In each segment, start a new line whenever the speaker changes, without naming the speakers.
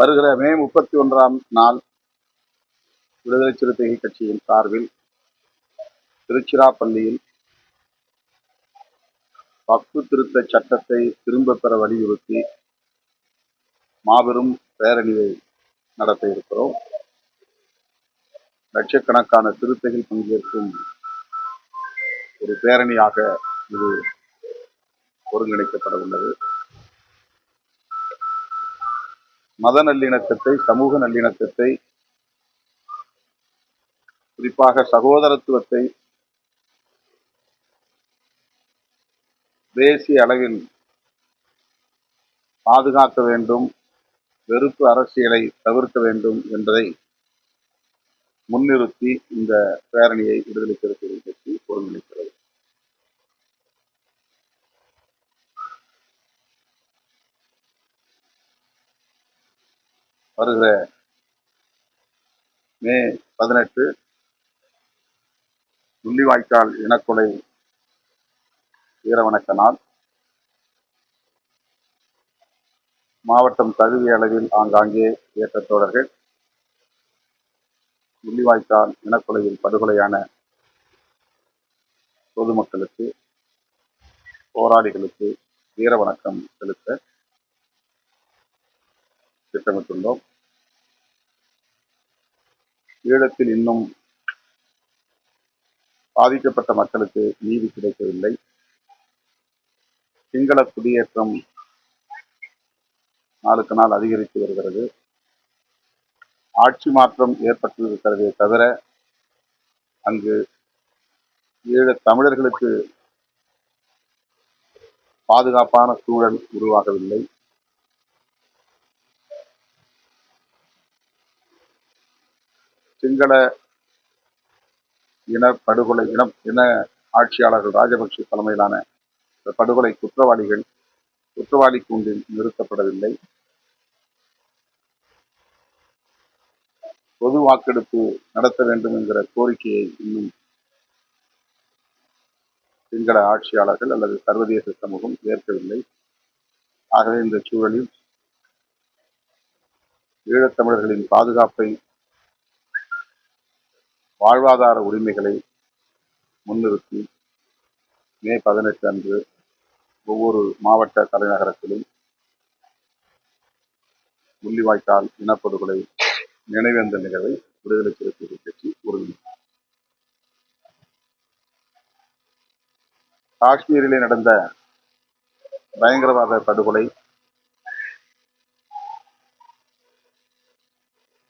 வருகிற மே முப்பத்தி ஒன்றாம் நாள் விடுதலை சிறுத்தைகள் கட்சியின் சார்பில் திருச்சிராப்பள்ளியில் வக்பு திருத்த சட்டத்தை திரும்ப பெற வலியுறுத்தி மாபெரும் பேரணியை நடத்த இருக்கிறோம். லட்சக்கணக்கான சிறுத்தைகள் பங்கேற்கும் ஒரு பேரணியாக இது ஒருங்கிணைக்கப்பட உள்ளது. மத நல்லிணக்கத்தை சமூக நல்லிணக்கத்தை குறிப்பாக சகோதரத்துவத்தை தேசிய அளவில் பாதுகாக்க வேண்டும் வெறுப்பு அரசியலை தவிர்க்க வேண்டும் என்பதை முன்னிறுத்தி இந்த பேரணியை விடுதலை சிறுத்தைகள் கட்சி ஒருங்கிணைக்கிறது வருகிற மே பதினெட்டு முள்ளிவாய்க்கால் இனக்கொலை வீரவணக்க நாள். மாவட்டம் தகுதி அளவில் ஆங்காங்கே இயக்கத் தோழர்கள் முள்ளிவாய்க்கால் இனக்கொலையில் படுகொலையான பொதுமக்களுக்கு போராளிகளுக்கு வீரவணக்கம் செலுத்த திட்டமிட்டுள்ளோம். ஈழத்தில் இன்னும் பாதிக்கப்பட்ட மக்களுக்கு நீதி கிடைக்கவில்லை. சிங்கள குடியேற்றம் நாளுக்கு நாள் அதிகரித்து வருகிறது. ஆட்சி மாற்றம் ஏற்பட்டிருக்கிறதே தவிர அங்கு ஈழத் தமிழர்களுக்கு பாதுகாப்பான சூழல் உருவாகவில்லை. சிங்கள இன படுகொலை இனம் இன ஆட்சியாளர்கள் ராஜபக்ஷ தலைமையிலான இந்த படுகொலை குற்றவாளிகள் குற்றவாளி கூண்டில் நிறுத்தப்படவில்லை. பொது வாக்கெடுப்பு நடத்த வேண்டும் என்கிற கோரிக்கையை இன்னும் சிங்கள ஆட்சியாளர்கள் அல்லது சர்வதேச சமூகம் ஏற்கவில்லை. ஆகவே இந்த சூழலில் ஈழத்தமிழர்களின் பாதுகாப்பை வாழ்வாதார உரிமைகளை முன்னிறுத்தி மே பதினெட்டு அன்று ஒவ்வொரு மாவட்ட தலைநகரத்திலும் முள்ளிவாய்க்கால் இனப்படுகொலை நினைவேந்த நிகழ்வை விடுதலை சிறுத்தைகள் கட்சி ஒருங்கிணைத்தார் காஷ்மீரிலே நடந்த பயங்கரவாத படுகொலை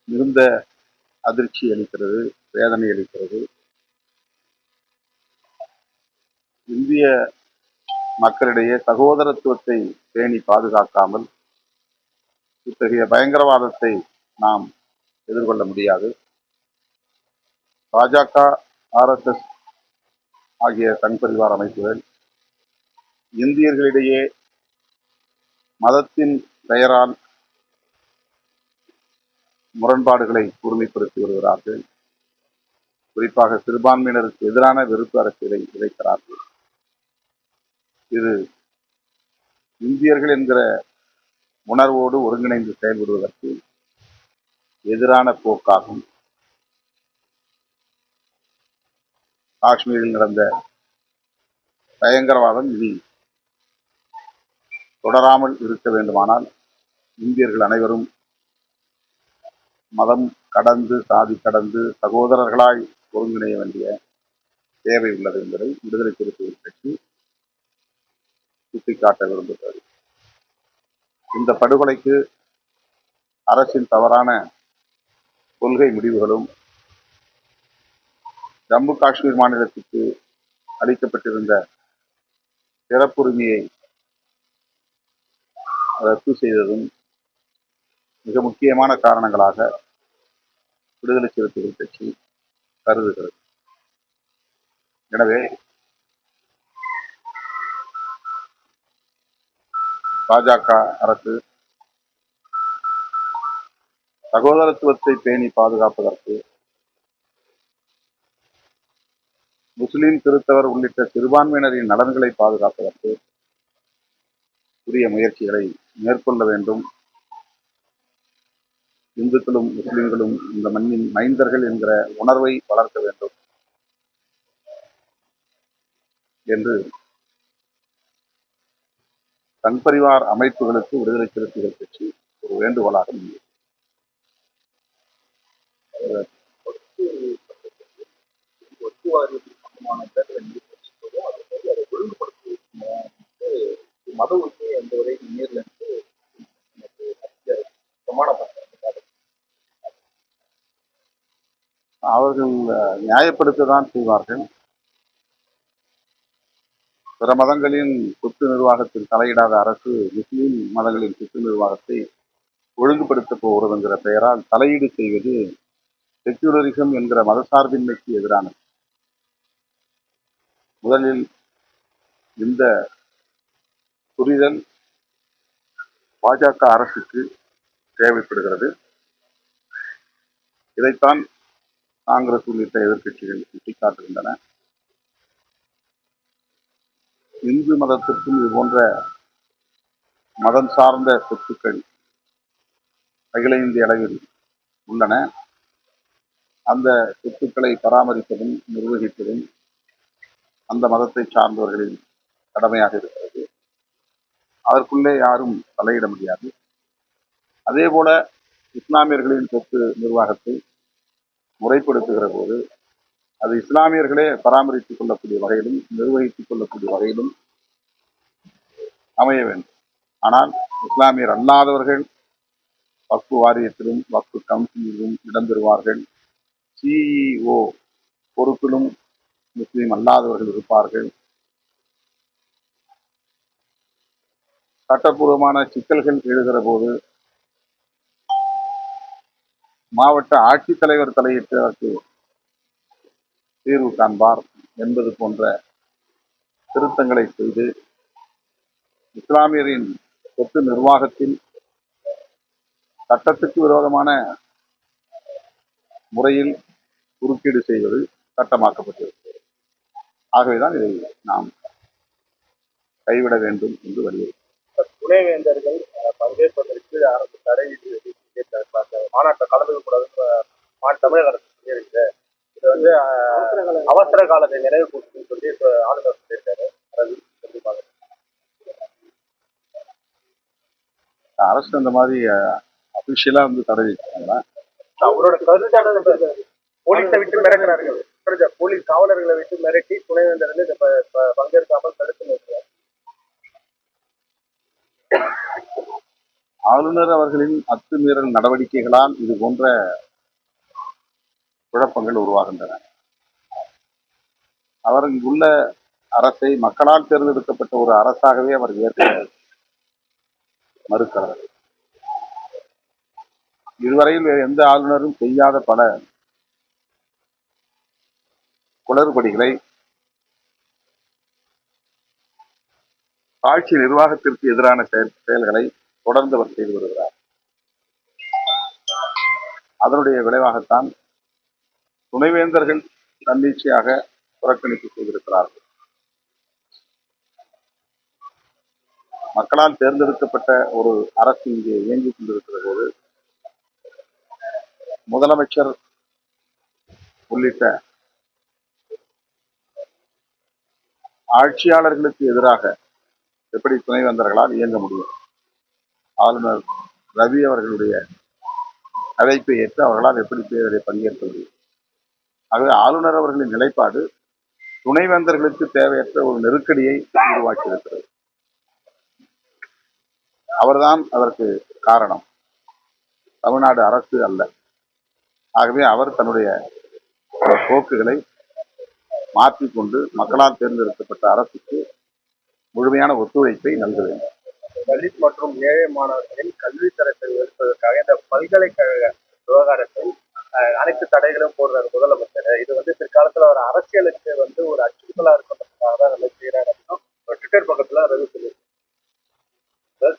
மிகுந்த அதிர்ச்சி அளிக்கிறது வேதனை அளிக்கிறது. இந்திய மக்களிடையே சகோதரத்துவத்தை பேணி பாதுகாக்காமல் இத்தகைய பயங்கரவாதத்தை நாம் எதிர்கொள்ள முடியாது. பாஜக ஆர்எஸ்எஸ் ஆகிய சங்பரிவார் அமைப்புகள் இந்தியர்களிடையே மதத்தின் பெயரால் முரண்பாடுகளை கூர்மைப்படுத்தி வருகிறார்கள். குறிப்பாக சிறுபான்மையினருக்கு எதிரான வெறுப்பு அரசியலை விதைக்கிறார்கள் இது இந்தியர்கள் என்கிற உணர்வோடு ஒருங்கிணைந்து செயல்படுவதற்கு எதிரான போக்காகும். காஷ்மீரில் நடந்த பயங்கரவாதம் இனி தொடராமல் இருக்க வேண்டுமானால் இந்தியர்கள் அனைவரும் மதம் கடந்து சாதி கடந்து சகோதரர்களாய் ஒருங்கிணைய வேண்டிய தேவை உள்ளது என்பதை விடுதலை சிறுத்தைகள் கட்சி சுட்டிக்காட்ட விரும்புகிறது. இந்த படுகொலைக்கு அரசின் தவறான கொள்கை முடிவுகளும் ஜம்மு காஷ்மீர் மாநிலத்துக்கு அளிக்கப்பட்டிருந்த சிறப்புரிமையை ரத்து செய்ததும் மிக முக்கியமான காரணங்களாக விடுதலை சிறுத்தைகள் கட்சி கருதுகிறது. எனவே பாஜக அரசு சகோதரத்துவத்தை பேணி பாதுகாப்பதற்கு முஸ்லிம் திருத்தவர் உள்ளிட்ட சிறுபான்மையினரின் நலன்களை பாதுகாப்பதற்கு உரிய முயற்சிகளை மேற்கொள்ள வேண்டும். இந்துக்களும் முஸ்லிம்களும் இந்த மண்ணின் மைந்தர்கள் என்கிற உணர்வை வளர்க்க வேண்டும் என்று தன்பரிவார் அமைப்புகளுக்கு விடுதலை சிறுத்தைகள் கட்சி ஒரு வேண்டுகோளாக முன்வைத்தது.
மத உரிமையை எந்த வரை நேரில் பிரமாணப்படுத்த
அவர்கள் நியாயப்படுத்த நியாயப்படுத்ததான் செய்வார்கள். பிற மதங்களின் சொத்து நிர்வாகத்தில் தலையிடாத அரசு முஸ்லீம் மதங்களின் சொத்து நிர்வாகத்தை ஒழுங்குபடுத்தப் போகிறது என்கிற பெயரால் தலையீடு செய்வது செக்யூலரிசம் என்கிற மதசார்பின்மைக்கு எதிரானது. முதலில் இந்த புரிதல் பாஜக அரசுக்கு தேவைப்படுகிறது. இதைத்தான் காங்கிரஸ் உள்ளிட்ட எதிர்க்கட்சிகள் சுட்டிக்காட்டுகின்றன. இந்து மதத்திற்கும் இது போன்ற மதம் சார்ந்த சொத்துக்கள் அகில இந்திய அளவில் உள்ளன. அந்த சொத்துக்களை பராமரிப்பதும் நிர்வகிப்பதும் அந்த மதத்தை சார்ந்தவர்களின் கடமையாக இருக்கிறது. அதற்குள்ளே யாரும் தலையிட முடியாது. அதே போல இஸ்லாமியர்களின் சொத்து நிர்வாகத்தை முறைப்படுத்துகிற போது அது இஸ்லாமியர்களே பராமரித்துக் கொள்ளக்கூடிய வகையிலும் நிர்வகித்துக் கொள்ளக்கூடிய வகையிலும் அமைய வேண்டும். ஆனால் இஸ்லாமியர் அல்லாதவர்கள் வக்ஃபு வாரியத்திலும் வக்ஃபு கவுன்சிலிலும் இடம்பெறுவார்கள் சிஇஓ பொறுப்பிலும் முஸ்லீம் அல்லாதவர்கள் இருப்பார்கள். சட்டப்பூர்வமான சிக்கல்கள் எழுகிற போது மாவட்ட ஆட்சித்தலைவர் தலையிட்டு அதற்கு தீர்வு காண்பார் என்பது போன்ற திருத்தங்களை செய்து இஸ்லாமியரின் சொத்து நிர்வாகத்தில் சட்டத்துக்கு விரோதமான முறையில் குறுக்கீடு செய்வது சட்டமாக்கப்பட்டிருக்கிறது. ஆகவேதான் இதை நாம் கைவிட வேண்டும் என்று வலியுறுத்தி
துணைவேந்தர்கள் பங்கேற்பதற்கு அரசு தடை அந்த மாநாட்டில் கலந்துக்க கூடாதுன்னு தமிழக அரசு சொல்லியிருக்கு. இது வந்து அவசர காலத்தை நினைவு கூட்டுன்னு சொல்லி இப்ப ஆளுநர் சொல்லியிருக்காரு. கண்டிப்பாக
அரசு அந்த மாதிரி அபிஷியலா வந்து தடை வைக்கிறாங்களா
அவரோட கருத்தானது போலீஸை விட்டு மிரட்டுறார்கள்? போலீஸ் காவலர்களை விட்டு மிரட்டி துணைவேந்தர் வந்து பங்கேற்காமல் தடுத்து நிறுத்துறார்
ஆளுநர் அவர்களின் அத்துமீறல் நடவடிக்கைகளால் இது போன்ற குழப்பங்கள் உருவாகின்றன. அவர் இங்குள்ள அரசை மக்களால் தேர்ந்தெடுக்கப்பட்ட ஒரு அரசாகவே அவர் ஏற்க மறுக்கிறார். இதுவரையில் வேறு எந்த ஆளுநரும் செய்யாத பல குளறுபடிகளை ஆட்சி நிர்வாகத்திற்கு எதிரான செயல் செயல்களை தொடர்ந்து அவர் செய்து வருகிறார். அதனுடைய விளைவாகத்தான் துணைவேந்தர்கள் தன்னிச்சையாக புறக்கணிப்பு செய்திருக்கிறார்கள். மக்களால் தேர்ந்தெடுக்கப்பட்ட ஒரு அரசு இங்கே இயங்கிக் கொண்டிருக்கிற போது முதலமைச்சர் உள்ளிட்ட ஆட்சியாளர்களுக்கு எதிராக எப்படி துணைவேந்தர்களால் இயங்க முடியும்? ஆளுநர் ரவி அவர்களுடைய அழைப்பை ஏற்று அவர்களால் எப்படி பேரவை பங்கேற்க முடியும்? ஆகவே ஆளுநர் அவர்களின் நிலைப்பாடு துணைவேந்தர்களுக்கு தேவையற்ற ஒரு நெருக்கடியை உருவாக்கியிருக்கிறது. அவர்தான் அதற்கு காரணம். தமிழ்நாடு அரசு அல்ல. ஆகவே அவர் தன்னுடைய போக்குகளை மாற்றிக்கொண்டு மக்களால் தேர்ந்தெடுக்கப்பட்ட அரசுக்கு முழுமையான ஒத்துழைப்பை நல்க வேண்டும்.
தலித் மற்றும் ஏழை மாணவர்களின் கல்வி தரத்தை உயர்த்துவதற்காக இந்த பல்கலைக்கழக விவகாரத்தில் அனைத்து தடைகளும் போடுறாரு முதலமைச்சர். இது வந்து பிற்காலத்துல ஒரு அரசியலுக்கு வந்து ஒரு அச்சுறுத்தலா இருக்கிறதுக்காக தான் நல்லா செய்யறாரு அப்படின்னா ட்விட்டர் பக்கத்துல ரவி சொல்லியிருக்காங்க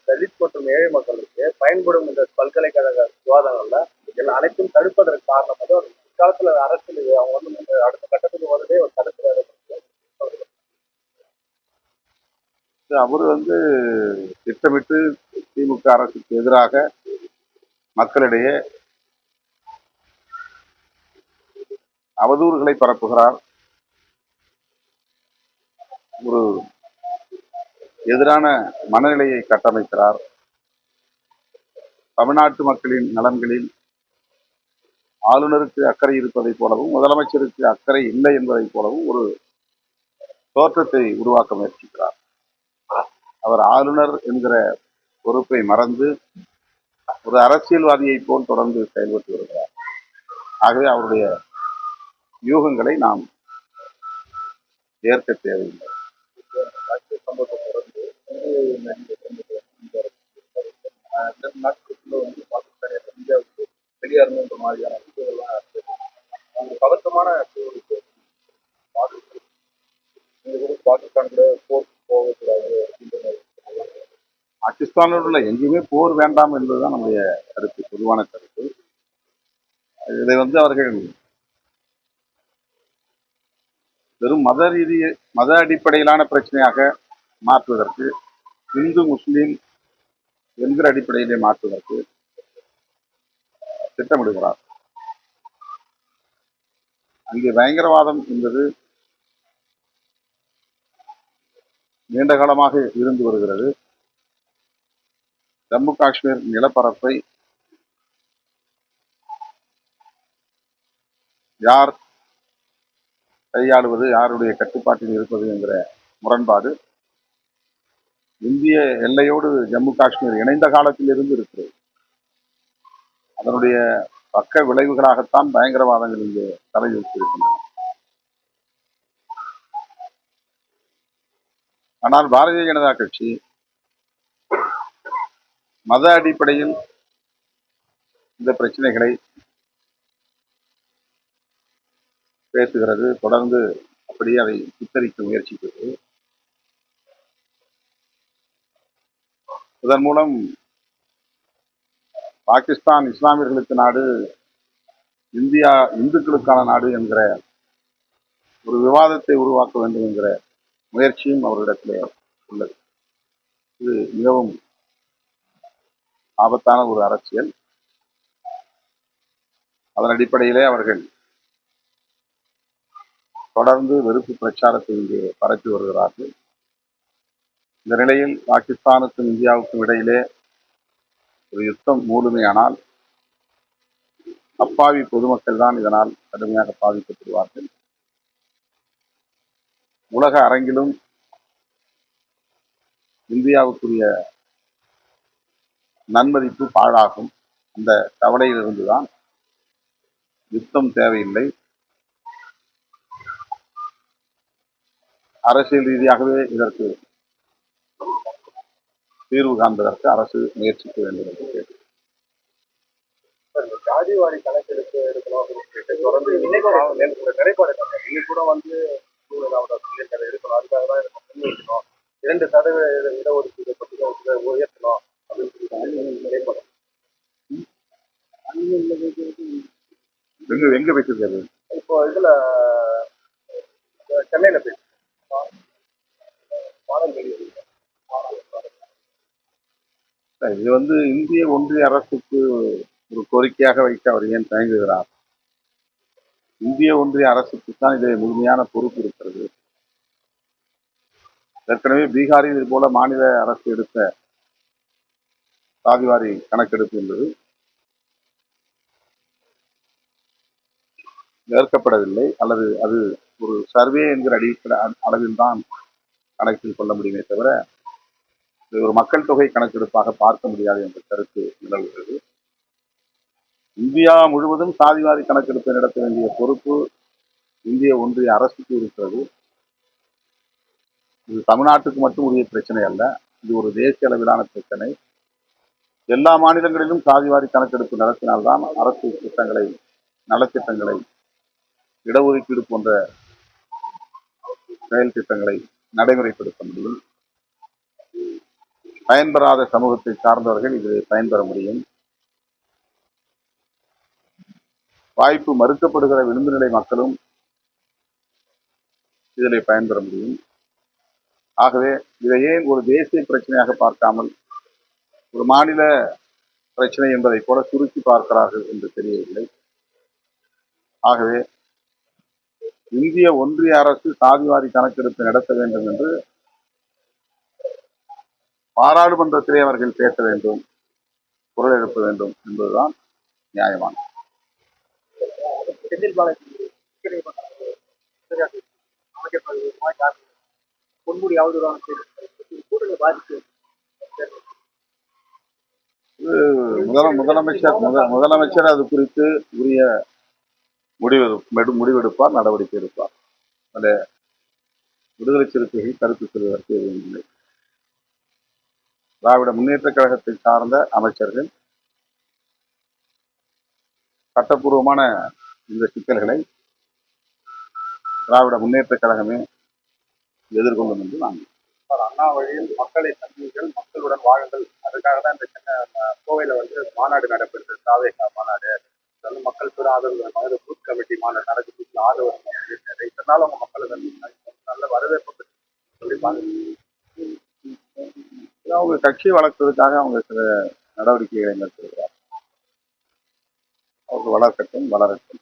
தலித் மற்றும் ஏழை மக்களுக்கு பயன்படும் இந்த பல்கலைக்கழக விவாதங்கள்ல இதில் அனைத்தும் தடுப்பதற்கு காரணம் வந்து ஒரு பிற்காலத்துல அரசியல் இது. அவங்க வந்து அடுத்த கட்டத்துக்கு வருவதே ஒரு தடுப்பு
அவர் வந்து திட்டமிட்டு திமுக அரசுக்கு எதிராக மக்களிடையே அவதூறுகளை பரப்புகிறார். ஒரு எதிரான மனநிலையை கட்டமைக்கிறார். தமிழ்நாட்டு மக்களின் நலன்களில் ஆளுநருக்கு அக்கறை இருப்பதைப் போலவும் முதலமைச்சருக்கு அக்கறை இல்லை என்பதைப் போலவும் ஒரு தோற்றத்தை உருவாக்க முயற்சிக்கிறார். அவர் ஆளுநர் என்கிற பொறுப்பை மறந்து ஒரு அரசியல்வாதியைப் போல் தொடர்ந்து செயல்பட்டு வருகிறார். ஆகவே அவருடைய யூகங்களை நாம் ஏற்க தேவையில்லை.
வந்து இந்தியாவுக்கு மாதிரியான விஷயங்கள்லாம் பதட்டமான பாகிஸ்தான் கூட போர்
பாகிஸ்தானில் எங்கேயுமே போர் வேண்டாம் என்பதுதான் நம்முடைய கருத்து பொதுவான கருத்து. இதை வந்து அவர்கள் வெறும் மத ரீதி மத அடிப்படையிலான பிரச்சனையாக மாற்றுவதற்கு இந்து முஸ்லீம் என்கிற அடிப்படையிலே மாற்றுவதற்கு திட்டமிடுகிறார். அங்கே பயங்கரவாதம் என்பது நீண்ட காலமாக இருந்து வருகிறது. ஜம்மு காஷ்மீர் நிலப்பரப்பை யார் கையாளுவது யாருடைய கட்டுப்பாட்டில் இருப்பது என்கிற முரண்பாடு இந்திய எல்லையோடு ஜம்மு காஷ்மீர் இணைந்த காலத்தில் இருந்து இருக்கிறது. அதனுடைய பக்க விளைவுகளாகத்தான் பயங்கரவாதங்கள் இங்கே தலைவிரித்திருக்கின்றன ஆனால் பாரதிய ஜனதா கட்சி மத அடிப்படையில் இந்த பிரச்சனைகளை பேசுகிறது. தொடர்ந்து அப்படியே அதை சித்தரிக்க முயற்சிக்கிறது. இதன் மூலம் பாகிஸ்தான் இஸ்லாமியர்களுக்கு நாடு இந்தியா இந்துக்களுக்கான நாடு என்கிற ஒரு விவாதத்தை உருவாக்க வேண்டும் என்கிற முயற்சியும் அவர்களிடத்திலே உள்ளது. இது மிகவும் ஆபத்தான ஒரு அரசியல். அதன் அடிப்படையிலே அவர்கள் தொடர்ந்து வெறுப்பு பிரச்சாரத்தை இங்கே பரப்பி வருகிறார்கள். இந்த நிலையில் பாகிஸ்தானுக்கும் இந்தியாவுக்கும் இடையிலே ஒரு யுத்தம் மூடுமையானால் அப்பாவி பொதுமக்கள் தான் இதனால் கடுமையாக பாதிக்கப்படுவார்கள். உலக அரங்கிலும் இந்தியாவுக்குரிய நன்மதிப்பு பாழாகும். அந்த கவலையிலிருந்துதான் யுத்தம் தேவையில்லை. அரசியல் ரீதியாகவே இதற்கு தீர்வு காண்பதற்கு அரசு முயற்சிக்க வேண்டும் என்று கேட்டு
ஜாதிவாரி கணக்கெடுப்பு எடுக்கணும் அப்படின்னு தொடர்ந்து இன்னைக்கு நிலைப்பாடு இன்னைக்கு கூட வந்து எடுக்கணும். அதுக்காக தான் இரண்டு சதவீத இடஒதுக்கீடு பற்றி உயர்த்தணும் அப்படின்னு சொல்லி நிலைப்பாடு
எங்க எங்க வைக்கிறது
இப்போ இதுல சென்னையில போய் பாலஞ்சேரி
இது வந்து இந்திய ஒன்றிய அரசுக்கு ஒரு கோரிக்கையாக வைக்க அவர் ஏன் தயங்குகிறார்? இந்திய ஒன்றிய அரசுக்கு தான் இதில் முழுமையான பொறுப்பு இருக்கிறது. ஏற்கனவே பீகாரில் இது போல மாநில அரசு எடுத்த சாதிவாரி கணக்கெடுப்பு என்பது ஏற்கப்படவில்லை அல்லது அது ஒரு சர்வே என்கிற அடிப்படை அளவில் தான் கணக்கில் கொள்ள முடியுமே தவிர இது ஒரு மக்கள் தொகை கணக்கெடுப்பாக பார்க்க முடியாது என்ற கருத்து நிலவுகிறது. இந்தியா முழுவதும் சாதிவாரி கணக்கெடுப்பை நடத்த வேண்டிய பொறுப்பு இந்திய ஒன்றிய அரசுக்கு இருக்கிறது. இது தமிழ்நாட்டுக்கு மட்டும் உரிய பிரச்சனை அல்ல இது ஒரு தேசிய அளவிலான பிரச்சனை. எல்லா மாநிலங்களிலும் சாதிவாரி கணக்கெடுப்பு நடத்தினால்தான் அரசு திட்டங்களை நலத்திட்டங்களை இடஒதுக்கீடு போன்ற செயல் திட்டங்களை நடைமுறைப்படுத்த முடியும் பயன்பெறாத சமூகத்தை சார்ந்தவர்கள் இதில் பயன்பெற முடியும். வாய்ப்பு மறுக்கப்படுகிற விளிம்பு நிலை மக்களும் இதில் பயன்பெற முடியும். ஆகவே இதை ஏன் ஒரு தேசிய பிரச்சனையாக பார்க்காமல் ஒரு மாநில பிரச்சனை என்பதை போல சுருக்கி பார்க்கிறார்கள் என்று தெரியவில்லை. ஆகவே இந்திய ஒன்றிய அரசு சாதிவாரி கணக்கெடுப்பு நடத்த வேண்டும் என்று பாராளுமன்றத்திலே அவர்கள் பேச வேண்டும் குரல் எழுப்ப வேண்டும் என்பதுதான் முதல முதலமைச்சர் முத- முதலமைச்சர் அது குறித்து உரிய முடிவு முடிவெடுப்பார் நடவடிக்கை எடுப்பார். அந்த விடுதலை சிறுத்தைகள் கருத்து சொல்வதற்கு எதுவும் இல்லை. திராவிட முன்னேற்ற கழகத்தை சார்ந்த அமைச்சர்கள் சட்டப்பூர்வமான இந்த சிக்கல்களை திராவிட முன்னேற்ற கழகமே எதிர்கொள்ளும் என்று நான்
அண்ணா வழியில் மக்களை சந்தியுங்கள் மக்களுடன் வாழுங்கள். அதுக்காக தான் இந்த சின்ன அஹ், வந்து மாநாடு நடைபெறுது சாவேகா மாநாடு. இது வந்து மக்கள் கூட ஆதரவு வேணும். அது பூத் கமிட்டி மாநில நடக்குது இதுல ஆதரவு வேணும் அப்படின்னு. இத்தனை அவங்க மக்களுக்கு வந்து நல்ல வரவேற்பு பெற்று சொல்லியிருப்பாங்க
அவங்க கட்சி வளர்ப்பதற்காக அவங்க சில நடவடிக்கைகளை மேற்கொள்கிறார் அவர்கள் வளர்க்கட்டும் வளரட்டும்